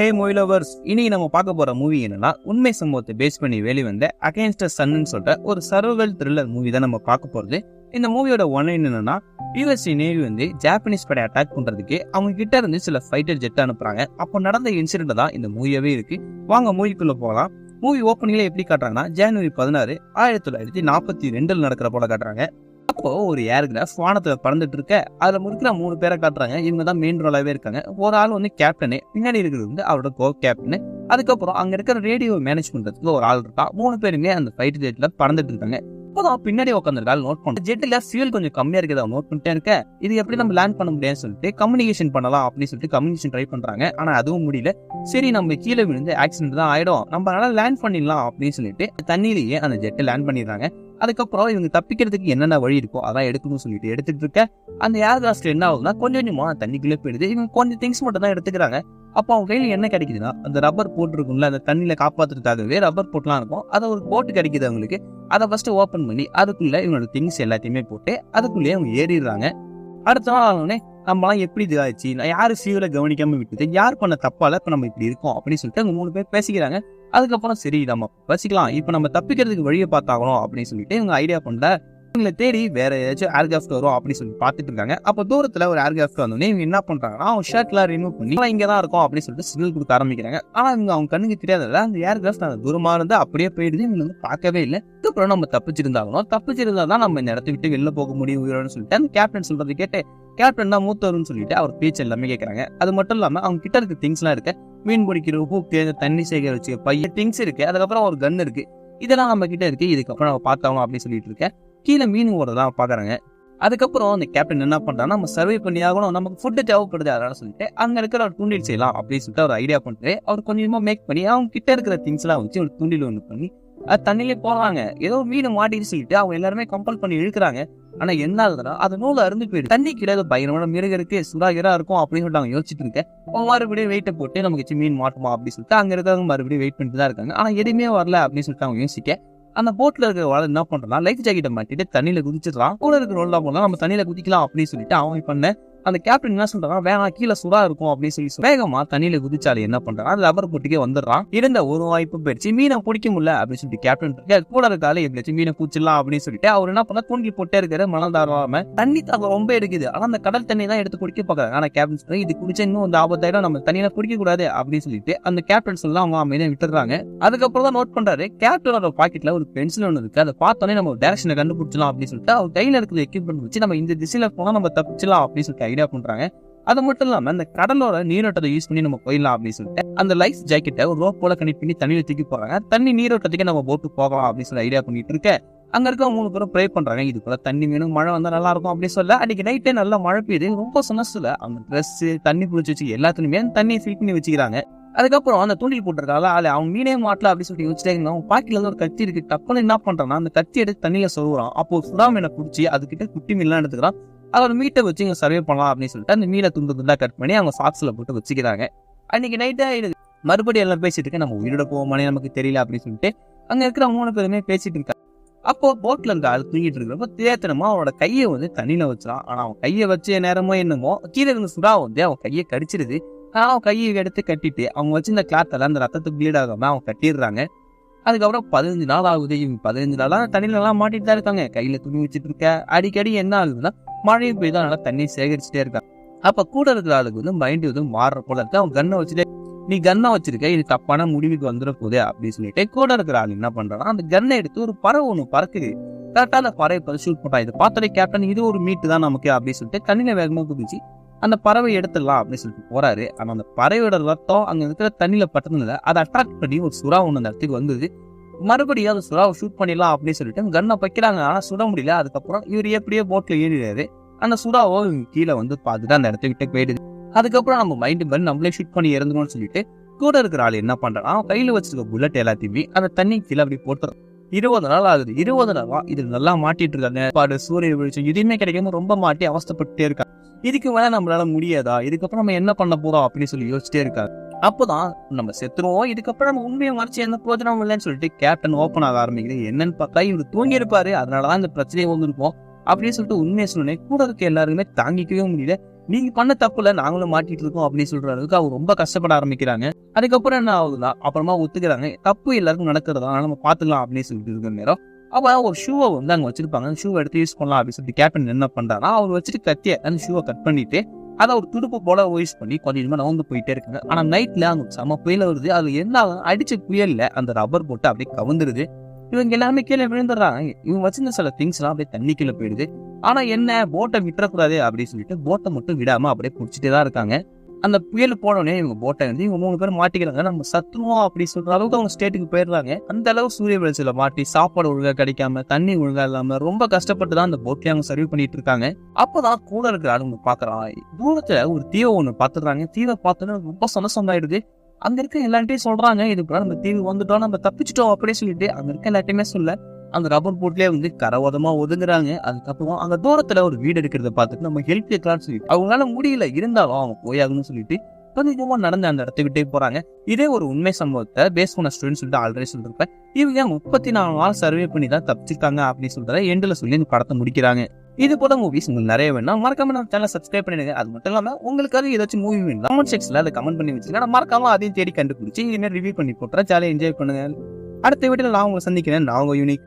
ஹே movie இனி நம்ம பார்க்க போற மூவி என்னன்னா உண்மை சம்பவத்தை பேஸ் பண்ணி வெளிவந்த அகேன்ஸ்ட் சன்னு சொல்ற ஒரு சர்வல் த்ரில்லர் மூவி தான் நம்ம பார்க்க போறது. இந்த மூவியோட ஒன் என்னன்னா யூஎஸ்சி நேவி வந்து ஜாப்பனீஸ் படை அட்டாக் பண்றதுக்கு அவங்க கிட்ட இருந்து சில ஃபைட்டர் ஜெட் அனுப்புறாங்க. அப்போ நடந்த இன்சிடென்ட் தான் இந்த மூவியாவே இருக்கு. வாங்க மூவிக்குள்ள போகலாம். மூவி ஓப்பனிங்ல எப்படி காட்டுறாங்கன்னா ஜனவரி பதினாறு ஆயிரத்தி தொள்ளாயிரத்தி நாற்பத்தி ரெண்டில் நடக்கிற போல காட்டுறாங்க. அப்போ ஒரு ஏர்கிராஃப் வானத்துல பறந்துட்டு இருக்க அதுல இருக்கிற மூணு பேரை காட்டுறாங்க. இவங்க தான் மெயின் ரோலாவே இருக்காங்க. ஒரு ஆள் வந்து கேப்டனு பின்னாடி இருக்கிறது வந்து அவரோட கோ கேப்டனு அதுக்கப்புறம் அங்க இருக்கிற ரேடியோ மேனேஜ் பண்றதுக்கு ஒரு ஆள் இருக்கா? மூணு பேருமே அந்த ஃபைட் ஜெட்ல பறந்துட்டு இருக்காங்க அப்போதான் பின்னாடி உட்காந்துருக்காள் நோட் பண்ண. ஜெட்ல ஃபியூல் கொஞ்சம் கம்மியா இருக்கதா நோட் பண்ணிட்டே இருக்க. இது எப்படி நம்ம லேண்ட் பண்ண முடியாதுன்னு சொல்லிட்டு கம்யூனிகேஷன் பண்ணலாம் அப்படின்னு சொல்லிட்டு கம்யூனிகேஷன் ட்ரை பண்றாங்க. ஆனா அதுவும் முடியல. சரி நம்ம கீழே விழுந்து ஆக்சிடென்ட் தான் ஆயிடும். நம்மளால லேண்ட் பண்ணிடலாம் அப்படின்னு சொல்லிட்டு தண்ணியிலேயே அந்த ஜெட்டை லேண்ட் பண்ணிடுறாங்க. அதுக்கப்புறம் இவங்க தப்பிக்கிறதுக்கு என்னென்ன வழி இருக்கோ அதான் எடுக்கணும்னு சொல்லிட்டு எடுத்துட்டு இருக்க அந்த ஏர் கிளாஸ்ல என்ன ஆகுதுன்னா கொஞ்சம் கொஞ்சமா தண்ணிக்குள்ளே போயிடுது. இவங்க கொஞ்சம் திங்ஸ் மட்டும் தான் எடுத்துக்கிறாங்க. அப்போ அவங்க கையில் என்ன கிடைக்குதுன்னா அந்த ரப்பர் போட்டிருக்கும்ல அந்த தண்ணியில காப்பாத்துறதுக்காகவே ரப்பர் போட்லாம் இருக்கும். அதை ஒரு போட்டு கிடைக்குது அவங்களுக்கு. அதை ஃபர்ஸ்ட் ஓப்பன் பண்ணி அதுக்குள்ள இவங்களோட திங்ஸ் எல்லாத்தையுமே போட்டு அதுக்குள்ளேயே அவங்க ஏறிடுறாங்க. அடுத்த நாள் ஆனோடனே நம்மளாம் எப்படி இதாச்சு நான் யாரும் சீவில கவனிக்காம விட்டுது யார் பண்ண தப்பால இப்போ நம்ம இப்படி இருக்கோம் அப்படின்னு சொல்லிட்டு அவங்க மூணு பேர் பேசிக்கிறாங்க. அதுக்கப்புறம் சரி நம்ம பசிக்கலாம். இப்போ நம்ம தப்பிக்கிறதுக்கு வழியை பார்த்தாகணும் அப்படின்னு சொல்லிட்டு இவங்க ஐடியா பண்ணல இவங்களை தேடி வேற ஏதாச்சும் ஏர்கிராஃப்ட் வரும் அப்படின்னு சொல்லி பார்த்துட்டு இருக்காங்க. அப்போ தூரத்தில் ஒரு ஏர்கிராஃப்ட் வந்தோடனே இவங்க என்ன பண்றாங்கன்னா அவங்க ஷர்ட்லாம் ரிமூவ் பண்ணி இங்கே இங்க தான் இருக்கோம் அப்படின்னு சொல்லிட்டு சிக்னல் கொடுக்க ஆரம்பிக்கிறாங்க. ஆனா இவங்க அவங்க கண்ணுக்கு தெரியாதல அந்த ஏர்கிராஃப்ட் அந்த தூரமா இருந்து அப்படியே போயிடுது. இவங்க வந்து பார்க்கவே இல்லை. இதுக்கப்புறம் நம்ம தப்பிச்சிருந்தாகணும். தப்பிச்சிருந்தா தான் நம்ம இந்த இடத்த விட்டு வெளில போக முடியும் உயிரோன்னு சொல்லிட்டு அந்த கேப்டன் சொல்றது கேட்டு கேப்டன் தான் மூத்தவர்னு சொல்லிட்டு அவர் பேச்சு எல்லாமே கேட்கறாங்க அது மட்டும் இல்லாம அவங்க கிட்ட இருக்க திங்ஸ்லாம் இருக்க. மீன் பிடிக்கிற ஹூக்கு தண்ணி சேகரிச்சு பையன் திங்ஸ் இருக்கு. அதுக்கப்புறம் ஒரு கன் இருக்கு. இதெல்லாம் நம்ம கிட்ட இருக்கு. இதுக்கப்புறம் நம்ம பார்த்தாகணும் அப்படின்னு சொல்லிட்டு இருக்கேன். கீழே மீன் ஓடுறதா பாக்குறாங்க அதுக்கப்புறம் அந்த கேப்டன் என்ன பண்றாங்க நம்ம சர்வே பண்ணி ஆகணும். நமக்கு ஃபுட்டு தேவைப்படுது அதனால சொல்லிட்டு அங்க இருக்கிற ஒரு தூண்டில் செய்யலாம் அப்படின்னு சொல்லிட்டு ஒரு ஐடியா பண்ணிட்டு அவர் கொஞ்சமா மேக் பண்ணி அவங்க கிட்ட இருக்கிற திங்ஸ் எல்லாம் வச்சு ஒரு தூண்டில் ஒன்று பண்ணி அது தண்ணியிலே ஏதோ மீன் மாட்டின்னு சொல்லிட்டு அவங்க எல்லாருமே கம்பல் பண்ணி இழுக்கிறாங்க. ஆனா என்ன ஆகுதுன்னா அது நூல் அருந்து போயிடு தண்ணி கிடையாது பயங்கரமான மிருக இருக்கு சுதாகரா இருக்கும் அப்படின்னு சொல்லிட்டு அவங்க யோசிச்சுட்டு இருக்கேன். மறுபடியும் வெயிட்டை போட்டு நமக்கு மீன் மாட்டுமா? அப்படின்னு சொல்லிட்டு அங்க இருக்கிறவங்க மறுபடியும் வெயிட் பண்ணிட்டு தான் இருக்காங்க. ஆனா எதுவுமே வரல அப்படின்னு சொல்லிட்டு அவங்க யோசிக்க அந்த போட்ல இருக்கிற வாழை என்ன பண்றான் லைஃப் ஜாக்கெட்டை மாட்டிட்டு தண்ணியில குதிச்சிடலாம் கூட இருக்கிற ரோல்லாம் போனா நம்ம தண்ணியில குதிக்கலாம் அப்படின்னு சொல்லிட்டு அவன் பண்ண அந்த கேப்டன் என்ன சொல்றான் வேணா கீழே சுறா இருக்கும் அப்படின்னு சொல்லி வேகமா தண்ணியில குதிச்சாலே என்ன பண்றான் அது ரப்பர் போட்டுக்கே வந்துடுறான். இருந்த ஒரு வாய்ப்பு போயிடுச்சு. மீனை பிடிக்க முடியல அப்படின்னு சொல்லிட்டு கேப்டன் இருக்கு கூட இருக்கால எப்படியாச்சும் மீனை பூச்சிடலாம் அப்படின்னு சொல்லிட்டு அவர் என்ன பண்ணா தூண்டி போட்டே இருக்காரு மனம் தாராம. தண்ணி தாக்கம் ரொம்ப எடுக்குது. ஆனா அந்த கடல் தண்ணி தான் எடுத்து குடிக்க பாக்குறாங்க ஆனா கேப்டன் சொல்றாங்க இது குடிச்சா இன்னும் வந்து ஆபத்தாயிரம் நம்ம தண்ணியில குடிக்க கூடாது அப்படின்னு சொல்லிட்டு அந்த கேப்டன் சொல்லலாம் அவங்க அமைதியா விட்டுறாங்க அதுக்கப்புறம் தான் நோட் பண்றாரு கேப்டனோட பாக்கெட்ல ஒரு பென்சில் ஒன்று இருக்கு. அதை பார்த்தோன்னே நம்ம டேரக்ஷனை கண்டுபிடிச்சலாம் அப்படின்னு சொல்லிட்டு அவர் கையில இருக்கிற எக்யூப்மெண்ட் வச்சு நம்ம இந்த திசையில போனா நம்ம தப்பிச்சலாம் அப்படின்னு சொல்லிட்டு ஐடியா பண்றாங்க? அது மட்டும் இல்லாம இந்த கடலோட நீரோட்டத்தை யூஸ் பண்ணி நம்ம போயிடலாம் அப்படின்னு சொல்லிட்டு அந்த லைஃப் ஜாக்கெட்டை ஒரு ரோப் போல கனெக்ட் பண்ணி தண்ணியில தூக்கி போறாங்க தண்ணி நீரோட்டத்துக்கு நம்ம போட்டு போகலாம் அப்படின்னு சொல்லி ஐடியா பண்ணிட்டு இருக்க. அங்க இருக்க மூணு பேரும் ப்ரே பண்றாங்க. இது போல தண்ணி வேணும் மழை வந்தா நல்லா இருக்கும் அப்படின்னு சொல்ல அன்னைக்கு நைட்டே நல்லா மழை பெய்யுது. ரொம்ப சொன்னசுல அந்த ட்ரெஸ் தண்ணி புடிச்சு வச்சு எல்லாத்துலயுமே தண்ணியை ஃபில் பண்ணி வச்சுக்கிறாங்க. அதுக்கப்புறம் அந்த தூண்டில் போட்டிருக்கால அது அவன் மீனே மாட்டல அப்படின்னு சொல்லிட்டு யோசிச்சிட்டே அவன் பாக்கில ஒரு கத்தி இருக்கு. டப்புன்னு என்ன பண்றான்னா அந்த கத்தி எடுத்து தண்ணியில சொல்லுறான் அப்போ சுடாமீனை குடிச்சு பிடிச்சி அதுக்கிட்ட குட்டி மீன்லாம் எடுத்துக்கிறான். அதோட மீட்டை வச்சு இங்கே சர்வே பண்ணலாம் அப்படின்னு சொல்லிட்டு அந்த மீனை துண்டு துண்டாக கட் பண்ணி அவங்க சாக்ஸில் போட்டு வச்சுக்கிறாங்க. அன்னைக்கு நைட்டாக இது மறுபடியும் எல்லாம் பேசிட்டு இருக்க நம்ம உயிரோட போவோமானே நமக்கு தெரியல அப்படின்னு சொல்லிட்டு அங்கே இருக்கிற மூணு பேருமே பேசிட்டு இருக்காங்க. அப்போ போட்டில் இருக்க ஆள் தூங்கிட்டு இருக்கிறப்ப தேத்தனமா அவனோட கையை வந்து தண்ணியில வச்சிடான் ஆனால் அவன் கையை வச்ச நேரமோ என்னமோ கீழே இருந்த சுறா வந்து அவன் கையை கடிச்சிருது. ஆனால் அவன் கையை எடுத்து கட்டிட்டு அவங்க வச்சிருந்த கிளாத்தால அந்த ரத்தத்துக்கு ப்ளீட் ஆகாம அவங்க கட்டிடுறாங்க. அதுக்கப்புறம் பதினஞ்சு நாள் ஆகுது. இவங்க பதினஞ்சு நாளாக தண்ணியிலலாம் மாட்டிட்டு தான் இருக்காங்க. கையில துணி வச்சுட்டு இருக்க. அடிக்கடி என்ன ஆகுதுன்னா மழை பெய்து நல்லா தண்ணி சேகரிச்சுட்டே இருக்காங்க. அப்ப கூட இருக்கிற ஆளுக்கு வந்து மைண்ட் வந்து மாறுற போல இருக்கு. அவன் கண்ணை வச்சுட்டு நீ கண்ணை வச்சிருக்க இது தப்பான முடிவுக்கு வந்துட போகுது அப்படின்னு சொல்லிட்டு கூட இருக்கிற ஆள் என்ன பண்றான்னா அந்த கண்ணை எடுத்து ஒரு பறவை ஒண்ணு பறக்குது. கரெக்டா அந்த பறவை ஷூட் பண்றான் இது பார்த்தாலே கேப்டன் இது ஒரு மீட்டு தான் நமக்கு அப்படின்னு சொல்லிட்டு கண்ணில வேகமா குதிச்சு அந்த பறவை எடுத்துடலாம் அப்படின்னு சொல்லிட்டு போறாரு. ஆனா அந்த பறவையோட ரத்தம் அங்க இருக்கிற தண்ணியில பட்டதுல அதை அட்ராக்ட் பண்ணி ஒரு சுறா ஒண்ணு அந்த இடத்துக்கு வந்தது. மறுபடியும் அந்த சுறாவை ஷூட் பண்ணிடலாம் அப்படின்னு சொல்லிட்டு கன்னை வைக்கிறாங்க. ஆனா சுட முடியல. அதுக்கப்புறம் இவர் எப்படியே போட்ல ஏறிடுறாரு. அந்த சுறாவோ கீழே வந்து பார்த்துட்டு அந்த இடத்துக்கிட்ட போயிடுது. அதுக்கப்புறம் நம்ம மைண்டு மாதிரி நம்மளே ஷூட் பண்ணி இறந்துரும்னு சொல்லிட்டு கூட இருக்கிற ஆள் என்ன பண்றான்? அவன் கையில வச்சிருக்க புல்லட் எல்லாத்தையுமே அந்த தண்ணி கீழே அப்படி போட்டுறான். இருபது நாள் ஆகுது. இருபது நாளா இது நல்லா மாட்டிட்டு இருக்காங்க. பாடு சூரிய வெளிச்சம் எதுவுமே கிடைக்காம ரொம்ப மாட்டி அவஸ்தப்பட்டுட்டே இருக்காங்க இதுக்கு மேல நம்மளால முடியாதா? இதுக்கப்புறம் நம்ம என்ன பண்ண போறோம் அப்படின்னு சொல்லி யோசிச்சிட்டே இருக்காரு. அப்போதான் நம்ம செத்துருவோம். இதுக்கப்புறம் நம்ம உண்மையை மறைச்சு என்ன போதும் இல்லைன்னு சொல்லிட்டு கேப்டன் ஓப்பன் ஆக ஆரம்பிக்குது. என்னன்னு பார்த்தா இவர் தூங்கி இருப்பாரு அதனாலதான் இந்த பிரச்சனையை வந்திருப்போம் அப்படின்னு சொல்லிட்டு உண்மையை சொன்னேன் கூட இருக்க எல்லாருமே தாங்கிக்கவே முடியல. நீங்க பண்ண தப்புல நாங்களும் மாட்டிட்டு இருக்கோம் அப்படின்னு சொல்ற அளவுக்கு அவங்க ரொம்ப கஷ்டப்பட ஆரம்பிக்கிறாங்க. அதுக்கப்புறம் என்ன ஆகுதுன்னா அப்புறமா ஒத்துக்கிறாங்க. தப்பு எல்லாருக்கும் நடக்கிறதா நம்ம பாத்துக்கலாம் அப்படின்னு சொல்லிட்டு இருக்கிற நேரம் அப்போ ஒரு ஷூவை வந்து அங்கே வச்சிருப்பாங்க. அந்த ஷூவை எடுத்து யூஸ் பண்ணலாம் அப்படின்னு சொல்லிட்டு கேப்டன் என்ன பண்றாருன்னா அவர் வச்சுட்டு கத்திய அந்த ஷூவை கட் பண்ணிட்டு அதை ஒரு துடுப்பு போல யூஸ் பண்ணி கொஞ்சம் கொஞ்சமா போயிட்டே இருக்காங்க. ஆனால் நைட்டில் அங்க செம புயல் வருது. அது என்ன அடிச்ச புயல்ல அந்த ரப்பர் போட்டு அப்படியே கவுந்துருது. இவங்க எல்லாருமே கீழே விழுந்துடுறாங்க. இவங்க வச்சிருந்த சில திங்ஸ்லாம் அப்படியே தண்ணி கீழே போயிடுது. ஆனால் என்ன போட்டை விட்டுறக்கூடாது அப்படின்னு சொல்லிட்டு போட்டை மட்டும் விடாமல் அப்படியே பிடிச்சிட்டே தான் இருக்காங்க. அந்த புயல் போனோடனே இவங்க போட்டை வந்து இவங்க மூணு பேரும் மாட்டிக்கிறாங்க. நம்ம சத்துருவோம் அப்படி சொல்ற அளவுக்கு அவங்க ஸ்டேட்டுக்கு போயிடுறாங்க. அந்த அளவு சூரிய வெளிச்சல மாட்டி சாப்பாடு ஒழுங்கா கிடைக்காம தண்ணி ஒழுங்கா இல்லாம ரொம்ப கஷ்டப்பட்டு தான் அந்த போட்லயே அவங்க சர்வ் பண்ணிட்டு இருக்காங்க. அப்பதான் கூட இருக்கிற ஆளுங்க பாக்குறான் தூரத்துல ஒரு தீவை ஒண்ணு பாத்துறாங்க தீவை பார்த்தோன்னா ரொம்ப சந்தோஷம் ஆயிடுது அங்க இருக்க எல்லார்ட்டையும் சொல்றாங்க இதுக்குள்ள நம்ம தீவு வந்துட்டோம் நம்ம தப்பிச்சிட்டோம் அப்படியே சொல்லிட்டு அங்க இருக்க எல்லாத்தையுமே சொல்ல அந்த ரப்பர் போட்லயே வந்து கரவோதமா ஒதுங்குறாங்க. அதுக்கப்புறம் அங்க தூரத்துல ஒரு வீடு எடுக்கிறத பார்த்துட்டு நம்ம ஹெல்ப் கேட்கலாம்னு சொல்லி அவங்களால முடியல இருந்தாலும் அவங்க போயாகணும்னு சொல்லிட்டு கொஞ்சமா நடந்து அந்த இடத்த விட்டே போறாங்க. இதே ஒரு உண்மை சம்பவத்தை பேஸ் பண்ண ஸ்டூடெண்ட் சொல்லிட்டு ஆல்ரெடி சொல்லிருப்பேன். இவங்க முப்பத்தி நாலு நாள் சர்வே பண்ணி தான் தப்பிச்சிருக்காங்க அப்படின்னு சொல்றத எண்டில் சொல்லி இந்த படத்தை முடிக்கிறாங்க. இது போல மூவிஸ் உங்களுக்கு நிறைய வேணும் மறக்காம நம்ம சேனல் சப்ஸ்கிரைப் பண்ணிடுங்க. அது மட்டும் இல்லாம உங்களுக்காக ஏதாச்சும் மூவி வேணும் கமெண்ட் செக்ஷன்ல அதை கமெண்ட் பண்ணி வச்சுருக்கேன் மறக்காம அதையும் தேடி கண்டுபிடிச்சி இனிமேல் ரிவ்யூ பண்ணி போட்டுறேன். ஜாலியாக என்ஜாய் பண்ணுங்க. அடுத்த வீட்டில் நான் உங்களை சந்திக்கிறேன். நான் உங்க யூனிக்